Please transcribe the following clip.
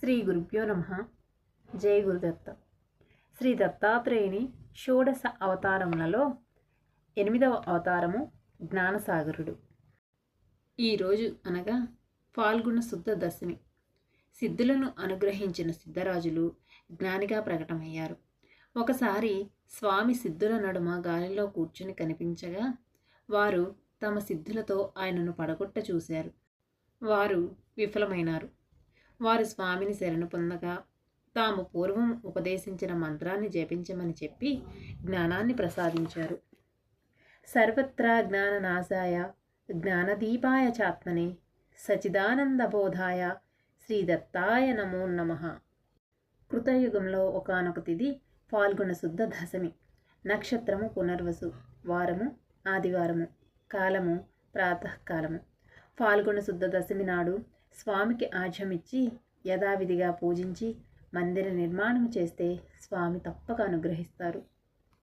శ్రీ గురుభ్యో నమ. జై గురుదత్త. శ్రీ దత్తాత్రేయుని షోడశ అవతారములలో ఎనిమిదవ అవతారము జ్ఞానసాగరుడు. ఈరోజు అనగా ఫాల్గుణ శుద్ధ దశమి. సిద్ధులను అనుగ్రహించిన సిద్ధరాజులు జ్ఞానిగా ప్రకటమయ్యారు. ఒకసారి స్వామి సిద్ధుల నడుమ గాలిలో కూర్చుని కనిపించగా వారు తమ సిద్ధులతో ఆయనను పడగొట్ట చూశారు. వారు విఫలమైనారు. వారు స్వామిని శరణు పొందగా తాము పూర్వం ఉపదేశించిన మంత్రాన్ని జపించమని చెప్పి జ్ఞానాన్ని ప్రసాదించారు. సర్వత్రా జ్ఞాననాశాయ జ్ఞానదీపాయ చాత్మనే సచిదానందబోధాయ శ్రీ దత్తాయ నమో నమ. కృతయుగంలో ఒకనొక తిది ఫాల్గుణ శుద్ధ దశమి నక్షత్రము పునర్వసు వారము ఆదివారము కాలము ప్రాతకాలము. పాల్గొన శుద్ధ దశమి నాడు స్వామికి ఆజ్యమిచ్చి యథావిధిగా పూజించి మందిర నిర్మాణం చేస్తే స్వామి తప్పక అనుగ్రహిస్తారు.